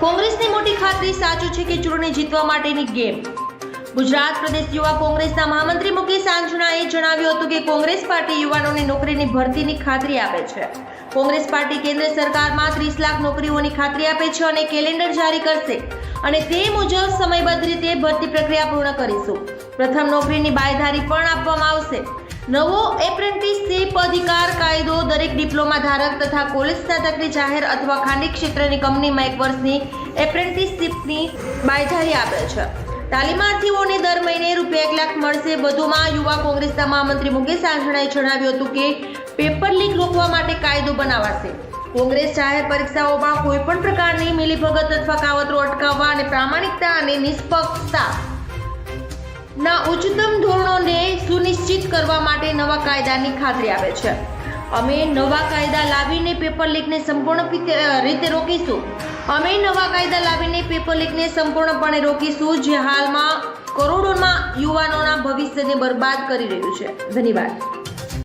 કોંગ્રેસની મોટી ખાતરી સાચું છે કે ચૂંટણી જીતવા માટેની ગેમ. ગુજરાત પ્રદેશ યુવા કોંગ્રેસના મહામંત્રી મુકેશ આંજણાએ જણાવ્યું હતું કે કોંગ્રેસ પાર્ટી યુવાનોને નોકરીની ભરતીની ખાતરી આપે છે. કોંગ્રેસ પાર્ટી કેન્દ્ર સરકારમાં ત્રીસ લાખ નોકરીઓની ખાતરી આપે છે અને કેલેન્ડર જારી કરશે. અને તે મુજબ સમયબદ્ધ રીતે ભરતી પ્રક્રિયા પૂર્ણ કરીશું. પ્રથમ નોકરીની બાયધારી પણ આપવામાં આવશે. નવો એપ્રેન્ટિસશીપ અધિકાર કાયદો દરેક ડિપ્લોમા ધારક તથા કોલેજ સ્નાતકની જાહેર અથવા ખાનગી ક્ષેત્રની કંપનીમાં એક વર્ષની એપ્રેન્ટિસશીપની બાયધારી આપે છે. તાલીમાર્થીઓને દર મહિને રૂપિયા એક લાખ મળશે. વધુમાં યુવા કોંગ્રેસના મહામંત્રી મુકેશ આંજણાએ જણાવ્યું હતું કે પેપર લીક રોકવા માટે કાયદો બનાવાશે. કોંગ્રેસ જાહેર પરીક્ષાઓમાં કોઈપણ પ્રકારની મિલીભગત અથવા કાવતરો અટકાવવા અને પ્રામાણિકતા અને નિષ્પક્ષતા ના ઉચ્ચતમ ધોરણોને સુનિશ્ચિત કરવા માટે નવા કાયદાની ખાતરી આપે છે. અમે નવા કાયદા લાવીને પેપર લીકને સંપૂર્ણ રીતે- રોકીશું. અમે નવા કાયદા લાવીને પેપર લીકને સંપૂર્ણપણે રોકીશું જે હાલમાં કરોડોના યુવાનોના ભવિષ્યને બરબાદ કરી રહ્યું છે. ધન્યવાદ.